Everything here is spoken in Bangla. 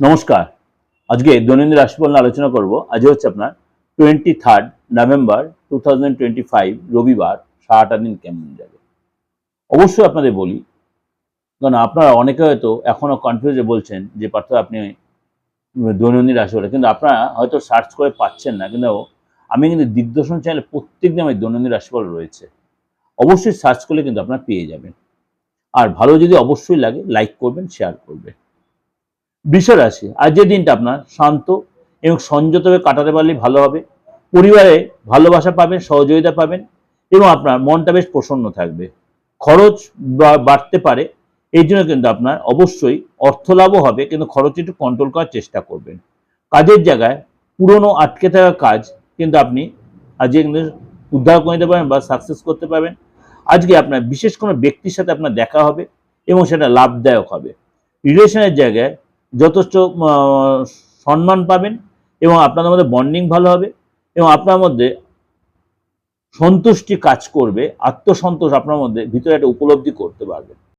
নমস্কার। আজকে দৈনন্দিন রাশিফল নিয়ে আলোচনা করব। আজ হচ্ছে আপনার twenty third November two thousand twenty five রবিবার, সারাটা দিন কেমন যাবে? অবশ্যই আপনাদের বলি, কারণ আপনারা অনেকে হয়তো এখনও কনফিউজে বলছেন যে পার্থ আপনি দৈনন্দিন রাশিফল, কিন্তু আপনারা হয়তো সার্চ করে পাচ্ছেন না। কিন্তু আমি কিন্তু দিগদর্শন চ্যানেলে প্রত্যেক দিন আমার দৈনন্দিন রাশিফল রয়েছে। অবশ্যই সার্চ করলে কিন্তু আপনারা পেয়ে যাবেন। আর ভালো যদি অবশ্যই লাগে লাইক করবেন শেয়ার করবেন। রাশি আজকের দিনটা আপনার, শান্ত এবং সংযতভাবে কাটাতে পারলে ভালো হবে। পরিবারে ভালোবাসা পাবেন, সহযোগিতা পাবেন এবং আপনার মনটা বেশ প্রসন্ন থাকবে। খরচ বাড়তে পারে এই জন্য কিন্তু আপনার অবশ্যই অর্থ লাভও হবে, কিন্তু খরচ একটু কন্ট্রোল করার চেষ্টা করবেন। কাজের জায়গায় পুরনো আটকে থাকা কাজ কিন্তু আপনি আজকে কিন্তু উদ্ধার করে নিতে পারেন বা সাকসেস করতে পারবেন। আজকে আপনার বিশেষ কোনো ব্যক্তির সাথে আপনার দেখা হবে এবং সেটা লাভদায়ক হবে। রিলেশনের জায়গায় যথেষ্ট সম্মান পাবেন এবং আপনাদের মধ্যে বন্ডিং ভালো হবে এবং আপনার মধ্যে সন্তুষ্টি কাজ করবে, আত্মসন্তোষ আপনার মধ্যে ভিতরে একটা উপলব্ধি করতে পারবেন।